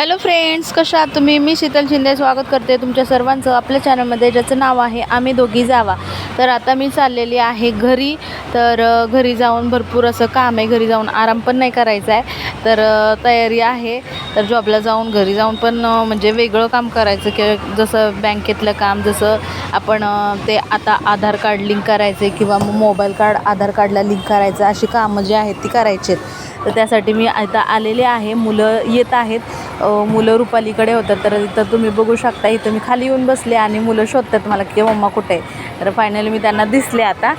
Hello friends कशा आहात तुम्ही? मी शीतल शिंदे स्वागत करते तुमच्या सर्वांचं आपल्या चॅनलमध्ये ज्याचं नाव आहे आम्ही दोघी जावा. तर आता मी चाललेली आहे घरी. तर घरी जाऊन भरपूर असं काम आहे. घरी जाऊन आराम पण नाही करायचा आहे. तर तयारी आहे. तर जॉबला जाऊन घरी जाऊन पण म्हणजे वेगळं काम करायचं. किंवा जसं बँकेतलं काम जसं आपण ते आता आधार कार्ड लिंक करायचे किंवा मग मोबाईल कार्ड आधार कार्डला लिंक करायचं. अशी कामं जी आहेत ती करायची आहेत तर त्यासाठी मी आता आलेले आहे. मुलं येत आहेत. मुलं रुपालीकडे होतात. तर इथं तुम्ही बघू शकता इथं मी खाली येऊन बसले आणि मुलं शोधतात मला की मम्मा कुठे आहे. तर फायनली मी त्यांना दिसले आता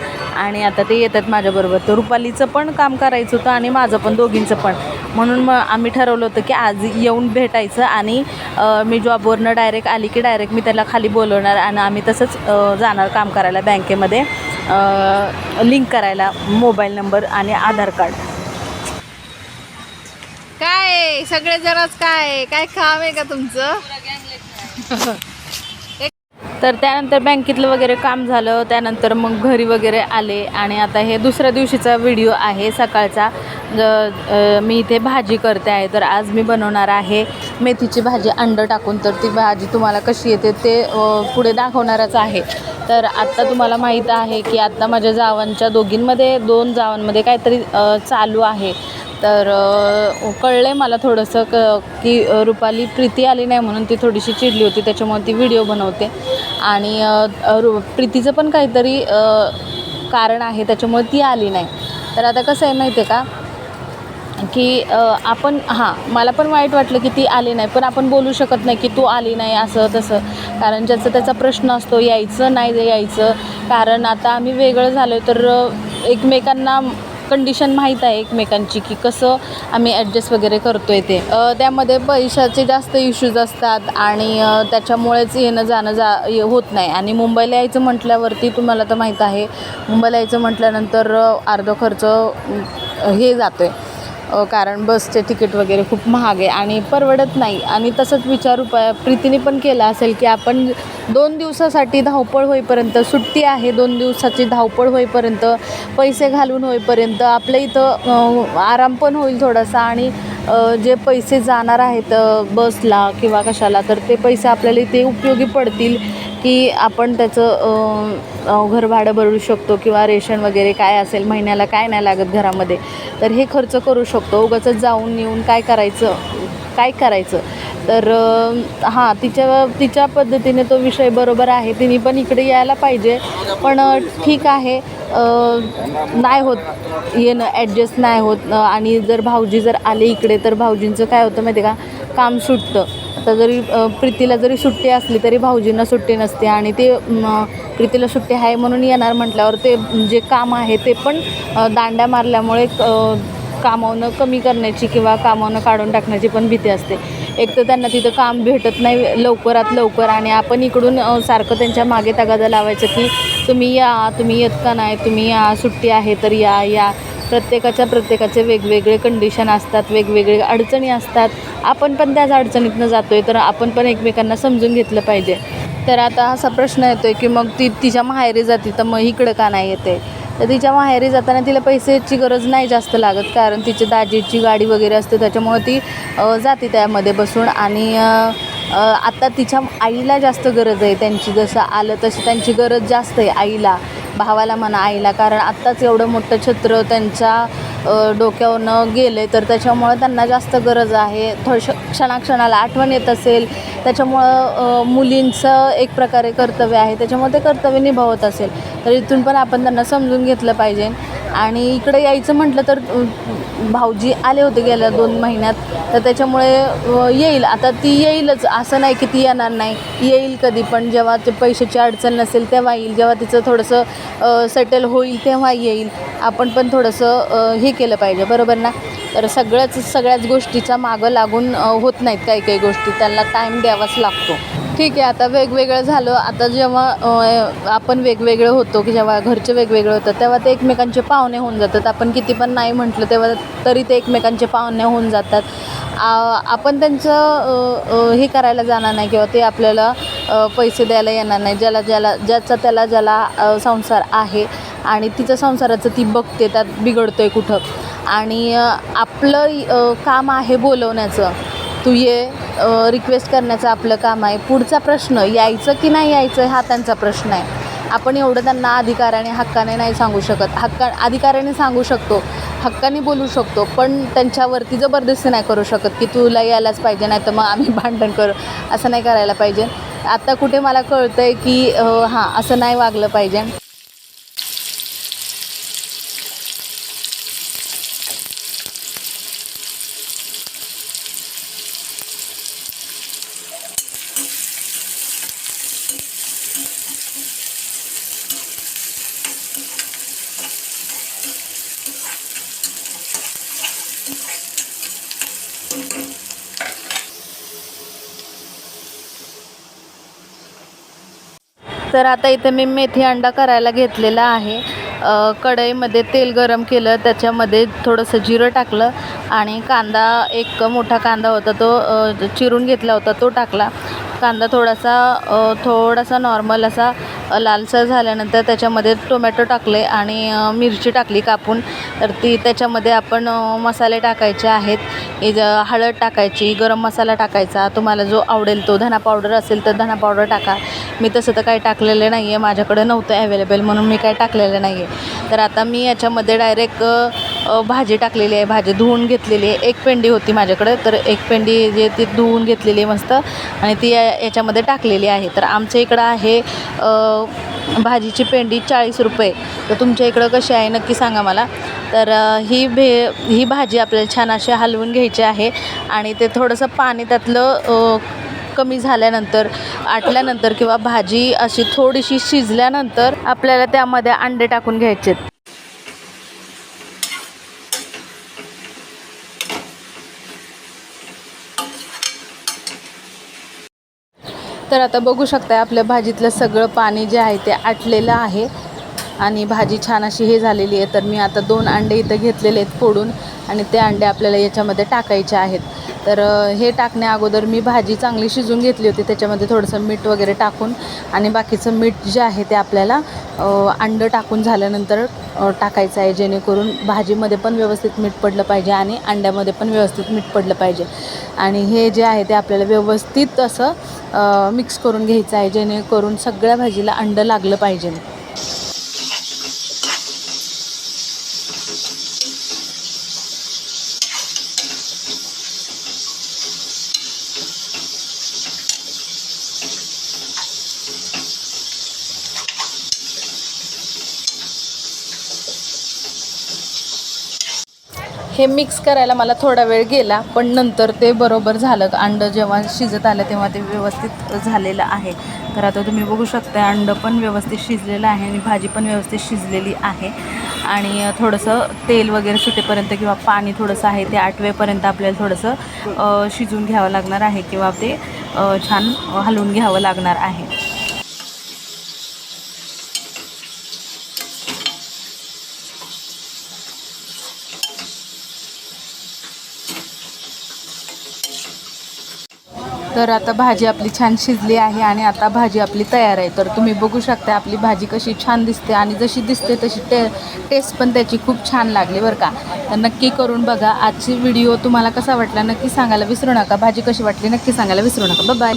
आणि आता ते येतात माझ्याबरोबर. तर रुपालीचं पण काम करायचं होतं आणि माझं पण दोघींचं पण. म्हणून मग आम्ही ठरवलं होतं की आज येऊन भेटायचं आणि मी जॉबवरनं डायरेक्ट आली की डायरेक्ट मी त्याला खाली बोलवणार आणि आम्ही तसंच जाणार काम करायला बँकेमध्ये लिंक करायला मोबाईल नंबर आणि आधार कार्ड काय सगळे जराच काय काय काम आहे का तुमचं? तर त्यानंतर बँकेतलं वगैरे काम झालं त्यानंतर मग घरी वगैरे आले आणि आता हे दुसऱ्या दिवशीचा व्हिडिओ आहे सकाळचा. मी इथे भाजी करते आहे तर आज मी बनवणार आहे मेथीची भाजी अंड टाकून. तर ती भाजी तुम्हाला कशी येते ते पुढे दाखवणारच आहे. तर आत्ता तुम्हाला माहीत आहे की आत्ता माझ्या जावांच्या दोघींमध्ये दोन जावांमध्ये काहीतरी चालू आहे. तर कळलं आहे मला थोडंसं क की रुपाली प्रीती आली नाही म्हणून ती थोडीशी चिडली होती त्याच्यामुळे ती व्हिडिओ बनवते. आणि रु प्रीतीचं पण काहीतरी कारण आहे त्याच्यामुळे ती आली नाही. तर आता कसं आहे माहिती आहे का की आपण हां मला पण वाईट वाटलं की ती आली नाही पण आपण बोलू शकत नाही की तू आली नाही असं तसं. कारण ज्याचा त्याचा प्रश्न असतो यायचं नाही यायचं. कारण आता आम्ही वेगळं झालो तर एकमेकांना कंडिशन माहीत आहे एकमेकांची की कसं आम्ही ॲडजस्ट वगैरे करतो आहे ते त्यामध्ये पैशाचे जास्त इश्यूज असतात आणि त्याच्यामुळेच येणं जाणं जा होत नाही. आणि मुंबईला यायचं म्हटल्यावरती तुम्हाला तर माहीत आहे मुंबईला यायचं म्हटल्यानंतर अ, अर्धा खर्च हे जातो आहे कारण बसचे तिकीट वगैरे खूप महाग आहे आणि परवडत नाही. आणि तसंच विचार उपाय प्रीतीने पण केला असेल की आपण दोन दिवसासाठी धावपळ होईपर्यंत सुट्टी आहे दोन दिवसाची धावपळ होईपर्यंत पैसे घालून होईपर्यंत आपल्या इथं आराम पण होईल थोडासा आणि जे पैसे जाणार आहेत बसला किंवा कशाला तर ते पैसे आपल्याला इथे उपयोगी पडतील. की आपण त्याचं घर भाडं भरू शकतो किंवा रेशन वगैरे काय असेल महिन्याला काय नाही लागत घरामध्ये तर हे खर्च करू शकतो. उगाच जाऊन येऊन काय करायचं काय करायचं? तर हां तिच्या तिच्या पद्धतीने तो विषय बरोबर आहे. तिने पण इकडे यायला पाहिजे. पण ठीक आहे. नाही होत येणं ॲडजस्ट नाही होत. आणि जर भाऊजी जर आले इकडे तर भाऊजींचं काय होतं माहिती आहे का? काम सुटतं. आता जरी प्रीतीला जरी सुट्टी असली तरी भाऊजींना सुट्टी नसते आणि ते प्रीतीला सुट्टी आहे म्हणून येणार म्हटल्यावर ते जे काम आहे ते पण दांड्या मारल्यामुळे कामावनं कमी करण्याची किंवा कामावनं काढून टाकण्याची पण भीती असते. एक तर त्यांना तिथं काम भेटत नाही लवकरात लवकर आणि आपण इकडून सारखं त्यांच्या मागे तगादा लावायचं की तुम्ही या तुम्ही येत का नाही? तुम्ही या सुट्टी आहे तर या या. प्रत्येकाच्या प्रत्येकाचे वेगवेगळे कंडिशन असतात वेगवेगळे अडचणी असतात. आपण पण त्याच अडचणीतनं जातो आहे तर आपण पण एकमेकांना समजून घेतलं पाहिजे. तर आता असा प्रश्न येतो आहे की मग ती तिच्या माहेरी जाते तर मग इकडं का नाही येते? तर तिच्या माहेरी जाताना तिला पैशाची गरज नाही जास्त लागत कारण तिची दाजीची गाडी वगैरे असते त्याच्यामुळं ती जाते त्यामध्ये बसून. आणि आता तिच्या आईला जास्त गरज आहे त्यांची जसं आलं तशी त्यांची गरज जास्त आहे आईला. भावाला म्हणा आईला. कारण आत्ताच एवढं मोठं छत्र त्यांच्या डोक्यावरनं गेले तर त्याच्यामुळं त्यांना जास्त गरज आहे. थोडश क्षणाक्षणाला आठवण येत असेल. त्याच्यामुळं मुलींचं एक प्रकारे कर्तव्य आहे. त्याच्यामुळे ते कर्तव्य निभावत असेल. तर इथून पण आपण त्यांना समजून घेतलं पाहिजे. आणि इकडे यायचं म्हटलं तर भाऊजी आले होते गेल्या दोन महिन्यात. तर त्याच्यामुळे येईल. आता ती येईलच. असं नाही की ती येणार नाही. येईल कधी पण जेव्हा ते पैशाची अडचण नसेल तेव्हा येईल. जेव्हा तिचं थोडंसं सेटल होईल तेव्हा येईल. आपण पण थोडंसं हे केलं पाहिजे. बरोबर ना? तर सगळ्याच सगळ्याच गोष्टीचा मागं लागून होत नाहीत काही काही गोष्टी. त्यांना टाईम द्यावाच लागतो. ठीक आहे आता वेगवेगळं झालं. आता जेव्हा आपण वेगवेगळं होतो की जेव्हा घरचे वेगवेगळे होतात तेव्हा ते एकमेकांचे पाहुणे होऊन जातात. आपण किती पण नाही म्हटलं तेव्हा तरी ते एकमेकांचे पाहुणे होऊन जातात. आपण त्यांचं हे करायला जाणार नाही किंवा ते आपल्याला पैसे द्यायला येणार नाही. ज्याला ज्याला ज्याचा त्याला ज्याला संसार आहे आणि तिचं संसाराचं ती बघते त्यात बिघडतोय कुठं. आणि आपलं काम आहे बोलवण्याचं. तू ये रिक्वेस्ट करण्याचं आपलं काम आहे. पुढचा प्रश्न यायचं की नाही यायचं हा त्यांचा प्रश्न आहे. आपण एवढं त्यांना अधिकाराने हक्काने नाही सांगू शकत. हक्का अधिकाराने सांगू शकतो. हक्काने बोलू शकतो. पण त्यांच्यावरती जबरदस्ती नाही करू शकत की तुला यायलाच पाहिजे नाही तर मग आम्ही भांडण करू. असं नाही करायला पाहिजे. आत्ता कुठे मला कळतं आहे की हां असं नाही वागलं पाहिजे. तर आता इथे मी मेथी अंडा करायला घेतलेला आहे. कढईमध्ये तेल गरम केलं त्याच्यामध्ये थोडंसं जिरं टाकलं आणि कांदा एक मोठा कांदा होता तो चिरून घेतला होता तो टाकला. कांदा थोडासा थोडासा नॉर्मल असा लालसर झाल्यानंतर त्याच्यामध्ये टोमॅटो टाकले आणि मिरची टाकली कापून. तर ती त्याच्यामध्ये आपण मसाले टाकायचे आहेत. हे हळद टाकायची गरम मसाला टाकायचा. तुम्हाला जो आवडेल तो धना पावडर असेल तर धना पावडर टाका. मी तसं तर काही टाकलेलं नाही आहे माझ्याकडे नव्हतं ॲवेलेबल म्हणून मी काही टाकलेलं नाही आहे तर आता मी याच्यामध्ये डायरेक्ट भाजी टाकलेली आहे भाजी धुवून घेतलेली आहे. एक पेंडी होती माझ्याकडे तर एक पेंडी जे ती धुवून घेतलेली आहे मस्त. आणि ती या- याच्यामध्ये टाकलेली आहे. तर आमच्या इकडं आहे भाजीची पेंडी चाळीस रुपये. तर तुमच्या इकडं कशी आहे नक्की सांगा मला. तर ही भे ही भाजी आपल्याला छान अशी हलवून घ्यायची आहे. आणि ते थोडंसं पाणी त्यातलं कमी झाल्यानंतर आटल्यानंतर किंवा भाजी अशी थोडीशी शिजल्यानंतर आपल्याला त्यामध्ये अंडे टाकून घ्यायचे तर आता बघू शकताय आपल्या भाजीतलं सगळं पाणी जे आहे ते आटलेलं आहे. आणि भाजी छान अशी हे झालेली आहे. तर मी आता दोन अंडे इथं घेतलेले आहेत फोडून. आणि ते अंडे आपल्याला याच्यामध्ये टाकायचे आहेत. तर हे टाकण्या अगोदर मी भाजी चांगली शिजून घेतली होती. त्याच्यामध्ये थोडंसं मीठ वगैरे टाकून आणि बाकीचं मीठ जे आहे ते आपल्याला अंडं टाकून झाल्यानंतर टाकायचं आहे. जेणेकरून भाजीमध्ये पण व्यवस्थित मीठ पडलं पाहिजे आणि अंड्यामध्ये पण व्यवस्थित मीठ पडलं पाहिजे. आणि हे जे आहे ते आपल्याला व्यवस्थित असं मिक्स करून घ्यायचं आहे जेणेकरून सगळ्या भाजीला अंडं लागलं पाहिजे. हे मिक्स करायला मला थोडा वेळ गेला पण नंतर ते बरोबर झालं. अंडं जेव्हा शिजत आलं तेव्हा ते व्यवस्थित झालेलं आहे. तर आता तुम्ही बघू शकता अंडं पण व्यवस्थित शिजलेलं आहे आणि भाजी पण व्यवस्थित शिजलेली आहे. आणि थोडंसं तेल वगैरे सुटेपर्यंत किंवा पाणी थोडंसं आहे ते आठवेपर्यंत आपल्याला थोडंसं शिजून घ्यावं लागणार आहे किंवा ते छान हलवून घ्यावं लागणार आहे. तर आता भाजी आपली छान शिजली आहे आणि आता भाजी आपली तयार आहे. तर तुम्ही बघू शकता आपली भाजी कशी छान दिसते आणि जशी दिसते तशी टे टेस्ट पण त्याची खूप छान लागली बरं का. तर नक्की करून बघा. आजची व्हिडिओ तुम्हाला कसा वाटला नक्की सांगायला विसरू नका. भाजी कशी वाटली नक्की सांगायला विसरू नका. बाय